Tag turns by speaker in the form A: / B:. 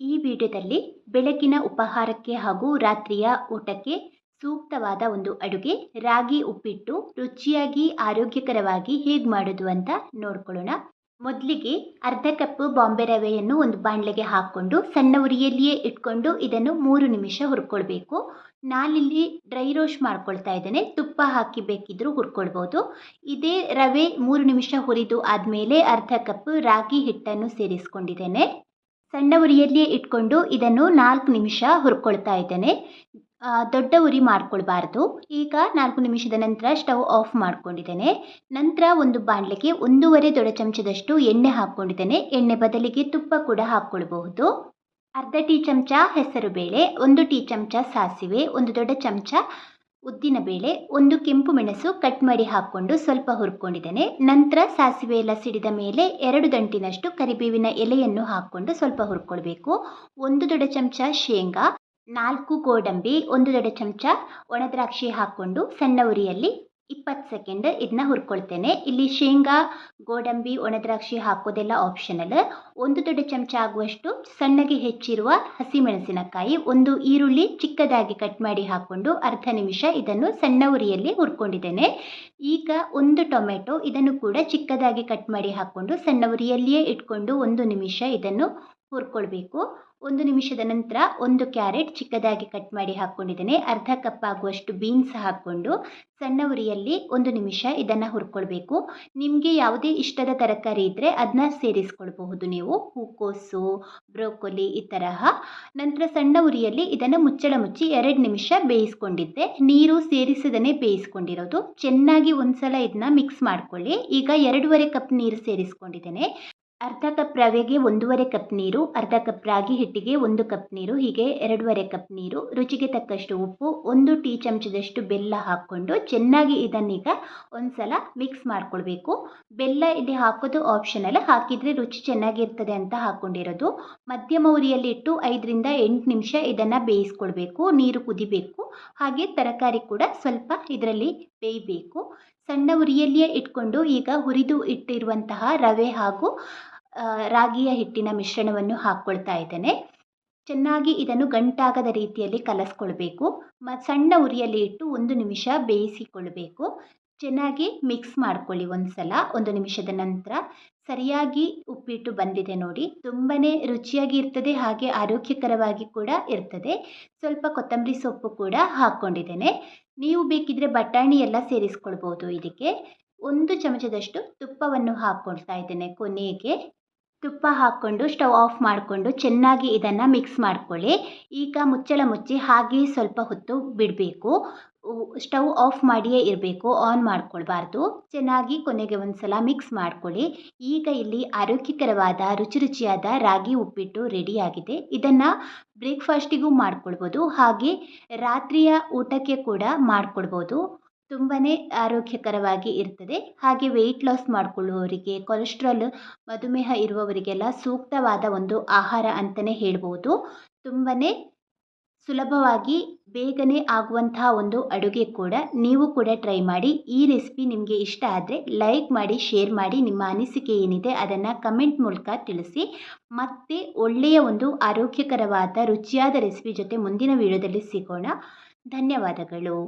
A: ಈ ವಿಡಿಯೋದಲ್ಲಿ ಬೆಳಗಿನ ಉಪಹಾರಕ್ಕೆ ಹಾಗೂ ರಾತ್ರಿಯ ಊಟಕ್ಕೆ ಸೂಕ್ತವಾದ ಒಂದು ಅಡುಗೆ, ರಾಗಿ ಉಪ್ಪಿಟ್ಟು ರುಚಿಯಾಗಿ ಆರೋಗ್ಯಕರವಾಗಿ ಹೇಗೆ ಮಾಡೋದು ಅಂತ ನೋಡ್ಕೊಳ್ಳೋಣ. ಮೊದಲಿಗೆ ಅರ್ಧ ಕಪ್ ಬಾಂಬೆ ರವೆಯನ್ನು ಒಂದು ಬಾಣಲೆಗೆ ಹಾಕ್ಕೊಂಡು ಸಣ್ಣ ಉರಿಯಲ್ಲಿಯೇ ಇಟ್ಕೊಂಡು ಇದನ್ನು ಮೂರು ನಿಮಿಷ ಹುರ್ಕೊಳ್ಬೇಕು. ನಾನಿಲ್ಲಿ ಡ್ರೈ ರೋಸ್ಟ್ ಮಾಡ್ಕೊಳ್ತಾ ಇದ್ದೇನೆ, ತುಪ್ಪ ಹಾಕಿ ಬೇಕಿದ್ದರೂ ಹುರ್ಕೊಳ್ಬೋದು. ಇದೇ ರವೆ ಮೂರು ನಿಮಿಷ ಹುರಿದು ಆದಮೇಲೆ ಅರ್ಧ ಕಪ್ ರಾಗಿ ಹಿಟ್ಟನ್ನು ಸೇರಿಸ್ಕೊಂಡಿದ್ದೇನೆ. ಸಣ್ಣ ಉರಿಯಲ್ಲಿಯೇ ಇಟ್ಕೊಂಡು ಇದನ್ನು ನಾಲ್ಕು ನಿಮಿಷ ಹುರ್ಕೊಳ್ತಾ ಇದ್ದೇನೆ. ದೊಡ್ಡ ಉರಿ ಮಾಡ್ಕೊಳ್ಬಾರ್ದು. ಈಗ ನಾಲ್ಕು ನಿಮಿಷದ ನಂತರ ಸ್ಟವ್ ಆಫ್ ಮಾಡ್ಕೊಂಡಿದ್ದೇನೆ. ನಂತರ ಒಂದು ಬಾಣಲೆಗೆ ಒಂದೂವರೆ ದೊಡ್ಡ ಚಮಚದಷ್ಟು ಎಣ್ಣೆ ಹಾಕ್ಕೊಂಡಿದ್ದೇನೆ. ಎಣ್ಣೆ ಬದಲಿಗೆ ತುಪ್ಪ ಕೂಡ ಹಾಕ್ಕೊಳ್ಬಹುದು. ಅರ್ಧ ಟೀ ಚಮಚ ಹೆಸರು ಬೇಳೆ ಒಂದು ಟೀ ಚಮಚ ಸಾಸಿವೆ, ಒಂದು ದೊಡ್ಡ ಚಮಚ ಉದ್ದಿನಬೇಳೆ ಒಂದು ಕೆಂಪು ಮೆಣಸು ಕಟ್ ಮಾಡಿ ಹಾಕ್ಕೊಂಡು ಸ್ವಲ್ಪ ಹುರ್ಕೊಂಡಿದ್ದೇನೆ. ನಂತರ ಸಾಸಿವೆ ಎಲ್ಲ ಸಿಡಿದ ಮೇಲೆ ಎರಡು ದಂಟಿನಷ್ಟು ಕರಿಬೇವಿನ ಎಲೆಯನ್ನು ಹಾಕ್ಕೊಂಡು ಸ್ವಲ್ಪ ಹುರ್ಕೊಳ್ಬೇಕು. ಒಂದು ದೊಡ್ಡ ಚಮಚ ಶೇಂಗಾ, ನಾಲ್ಕು ಗೋಡಂಬಿ, ಒಂದು ದೊಡ್ಡ ಚಮಚ ಒಣದ್ರಾಕ್ಷಿ ಹಾಕ್ಕೊಂಡು ಸಣ್ಣ ಉರಿಯಲ್ಲಿ ಇಪ್ಪತ್ತು ಸೆಕೆಂಡ್ ಇದನ್ನ ಹುರ್ಕೊಳ್ತೇನೆ. ಇಲ್ಲಿ ಶೇಂಗಾ, ಗೋಡಂಬಿ ಒಣದ್ರಾಕ್ಷಿ ಹಾಕೋದೆಲ್ಲ ಆಪ್ಷನಲ್ ಒಂದು ದೊಡ್ಡ ಚಮಚ ಆಗುವಷ್ಟು ಸಣ್ಣಗೆ ಹೆಚ್ಚಿರುವ ಹಸಿಮೆಣಸಿನಕಾಯಿ, ಒಂದು ಈರುಳ್ಳಿ ಚಿಕ್ಕದಾಗಿ ಕಟ್ ಮಾಡಿ ಹಾಕ್ಕೊಂಡು ಅರ್ಧ ನಿಮಿಷ ಇದನ್ನು ಸಣ್ಣ ಉರಿಯಲ್ಲಿ ಹುರ್ಕೊಂಡಿದ್ದೇನೆ. ಈಗ ಒಂದು ಟೊಮೆಟೊ ಇದನ್ನು ಕೂಡ ಚಿಕ್ಕದಾಗಿ ಕಟ್ ಮಾಡಿ ಹಾಕ್ಕೊಂಡು ಸಣ್ಣ ಉರಿಯಲ್ಲಿಯೇ ಇಟ್ಕೊಂಡು ಒಂದು ನಿಮಿಷ ಇದನ್ನು ಹುರ್ಕೊಳ್ಬೇಕು. ಒಂದು ನಿಮಿಷದ ನಂತರ ಒಂದು ಕ್ಯಾರೆಟ್ ಚಿಕ್ಕದಾಗಿ ಕಟ್ ಮಾಡಿ ಹಾಕ್ಕೊಂಡಿದ್ದೇನೆ ಅರ್ಧ ಕಪ್ ಆಗುವಷ್ಟು ಬೀನ್ಸ್ ಹಾಕ್ಕೊಂಡು ಸಣ್ಣ ಉರಿಯಲ್ಲಿ ಒಂದು ನಿಮಿಷ ಇದನ್ನು ಹುರ್ಕೊಳ್ಬೇಕು. ನಿಮಗೆ ಯಾವುದೇ ಇಷ್ಟದ ತರಕಾರಿ ಇದ್ದರೆ ಅದನ್ನ ಸೇರಿಸ್ಕೊಳ್ಬಹುದು ನೀವು. ಹೂಕೋಸು, ಬ್ರೋಕೊಲಿ ಈ ತರಹ. ನಂತರ ಸಣ್ಣ ಉರಿಯಲ್ಲಿ ಇದನ್ನು ಮುಚ್ಚಳ ಮುಚ್ಚಿ ಎರಡು ನಿಮಿಷ ಬೇಯಿಸ್ಕೊಂಡಿದ್ದೆ. ನೀರು ಸೇರಿಸದೇ ಬೇಯಿಸ್ಕೊಂಡಿರೋದು. ಚೆನ್ನಾಗಿ ಒಂದ್ಸಲ ಇದನ್ನ ಮಿಕ್ಸ್ ಮಾಡ್ಕೊಳ್ಳಿ. ಈಗ ಎರಡೂವರೆ ಕಪ್ ನೀರು ಸೇರಿಸ್ಕೊಂಡಿದ್ದೇನೆ. ಅರ್ಧ ಕಪ್ ರವೆಗೆ ಒಂದೂವರೆ ಕಪ್ ನೀರು, ಅರ್ಧ ಕಪ್ ರಾಗಿ ಹಿಟ್ಟಿಗೆ ಒಂದು ಕಪ್ ನೀರು, ಹೀಗೆ ಎರಡೂವರೆ ಕಪ್ ನೀರು, ರುಚಿಗೆ ತಕ್ಕಷ್ಟು ಉಪ್ಪು, ಒಂದು ಟೀ ಚಮಚದಷ್ಟು ಬೆಲ್ಲ ಹಾಕ್ಕೊಂಡು ಚೆನ್ನಾಗಿ ಇದನ್ನೀಗ ಒಂದು ಸಲ ಮಿಕ್ಸ್ ಮಾಡ್ಕೊಳ್ಬೇಕು. ಬೆಲ್ಲ ಇಲ್ಲಿ ಹಾಕೋದು ಆಪ್ಷನಲ್ ಹಾಕಿದರೆ ರುಚಿ ಚೆನ್ನಾಗಿರ್ತದೆ ಅಂತ ಹಾಕ್ಕೊಂಡಿರೋದು ಮಧ್ಯಮ ಉರಿಯಲ್ಲಿ ಇಟ್ಟು ಐದರಿಂದ ಎಂಟು ನಿಮಿಷ ಇದನ್ನು ಬೇಯಿಸ್ಕೊಳ್ಬೇಕು, ನೀರು ಕುದಿಬೇಕು. ಹಾಗೆ ತರಕಾರಿ ಕೂಡ ಸ್ವಲ್ಪ ಇದರಲ್ಲಿ ಬೇಯಬೇಕು. ಸಣ್ಣ ಉರಿಯಲ್ಲಿಯೇ ಇಟ್ಕೊಂಡು ಈಗ ಹುರಿದು ಇಟ್ಟಿರುವಂತಹ ರವೆ ಹಾಗೂ ರಾಗಿಯ ಹಿಟ್ಟಿನ ಮಿಶ್ರಣವನ್ನು ಹಾಕ್ಕೊಳ್ತಾ ಇದ್ದೇನೆ. ಚೆನ್ನಾಗಿ ಇದನ್ನು ಗಂಟಾಗದ ರೀತಿಯಲ್ಲಿ ಕಲಸ್ಕೊಳ್ಬೇಕು. ಮ, ಸಣ್ಣ ಉರಿಯಲ್ಲಿ ಇಟ್ಟು ಒಂದು ನಿಮಿಷ ಬೇಯಿಸಿಕೊಳ್ಬೇಕು. ಚೆನ್ನಾಗಿ ಮಿಕ್ಸ್ ಮಾಡ್ಕೊಳ್ಳಿ ಒಂದು ಸಲ ಒಂದು ನಿಮಿಷದ ನಂತರ. ಸರಿಯಾಗಿ ಉಪ್ಪಿಟ್ಟು ಬಂದಿದೆ ನೋಡಿ. ತುಂಬಾ ರುಚಿಯಾಗಿ ಇರ್ತದೆ, ಹಾಗೆ ಆರೋಗ್ಯಕರವಾಗಿ ಕೂಡ ಇರ್ತದೆ. ಸ್ವಲ್ಪ ಕೊತ್ತಂಬರಿ ಸೊಪ್ಪು ಕೂಡ ಹಾಕ್ಕೊಂಡಿದ್ದೇನೆ. ನೀವು ಬೇಕಿದ್ರೆ ಬಟಾಣಿ ಎಲ್ಲ ಸೇರಿಸ್ಕೊಳ್ಬೋದು ಇದಕ್ಕೆ. ಒಂದು ಚಮಚದಷ್ಟು ತುಪ್ಪವನ್ನು ಹಾಕ್ಕೊಳ್ತಾ ಇದ್ದೇನೆ ಕೊನೆಗೆ. ತುಪ್ಪ ಹಾಕ್ಕೊಂಡು ಸ್ಟವ್ ಆಫ್ ಮಾಡಿಕೊಂಡು ಚೆನ್ನಾಗಿ ಇದನ್ನು ಮಿಕ್ಸ್ ಮಾಡ್ಕೊಳ್ಳಿ. ಈಗ ಮುಚ್ಚಳ ಮುಚ್ಚಿ ಹಾಗೆ ಸ್ವಲ್ಪ ಹೊತ್ತು ಬಿಡಬೇಕು. ಸ್ಟವ್ ಆಫ್ ಮಾಡಿಯೇ ಇರಬೇಕು, ಆನ್ ಮಾಡ್ಕೊಳ್ಬಾರ್ದು. ಚೆನ್ನಾಗಿ ಕೊನೆಗೆ ಒಂದು ಸಲ ಮಿಕ್ಸ್ ಮಾಡ್ಕೊಳ್ಳಿ. ಈಗ ಇಲ್ಲಿ ಆರೋಗ್ಯಕರವಾದ, ರುಚಿ ರುಚಿಯಾದ ರಾಗಿ ಉಪ್ಪಿಟ್ಟು ರೆಡಿಯಾಗಿದೆ ಇದನ್ನು ಬ್ರೇಕ್ಫಾಸ್ಟಿಗೂ ಮಾಡ್ಕೊಳ್ಬೋದು. ಹಾಗೆ ರಾತ್ರಿಯ ಊಟಕ್ಕೆ ಕೂಡ ಮಾಡ್ಕೊಳ್ಬೋದು. ತುಂಬಾ ಆರೋಗ್ಯಕರವಾಗಿ ಇರ್ತದೆ. ಹಾಗೆ ವೆಯ್ಟ್ ಲಾಸ್ ಮಾಡಿಕೊಳ್ಳುವವರಿಗೆ ಕೊಲೆಸ್ಟ್ರಾಲ್ ಮಧುಮೇಹ ಇರುವವರಿಗೆಲ್ಲ ಸೂಕ್ತವಾದ ಒಂದು ಆಹಾರ ಅಂತಲೇ ಹೇಳ್ಬೋದು. ತುಂಬಾ ಸುಲಭವಾಗಿ ಬೇಗನೆ ಆಗುವಂತಹ ಒಂದು ಅಡುಗೆ ಕೂಡ ನೀವು ಕೂಡ ಟ್ರೈ ಮಾಡಿ. ಈ ರೆಸಿಪಿ ನಿಮಗೆ ಇಷ್ಟ ಆದರೆ ಲೈಕ್ ಮಾಡಿ ಶೇರ್ ಮಾಡಿ, ನಿಮ್ಮ ಅನಿಸಿಕೆ ಏನಿದೆ ಅದನ್ನು ಕಮೆಂಟ್ ಮೂಲಕ ತಿಳಿಸಿ. ಮತ್ತೆ ಒಳ್ಳೆಯ ಒಂದು ಆರೋಗ್ಯಕರವಾದ ರುಚಿಯಾದ ರೆಸಿಪಿ ಜೊತೆ ಮುಂದಿನ ವಿಡಿಯೋದಲ್ಲಿ ಸಿಗೋಣ. ಧನ್ಯವಾದಗಳು.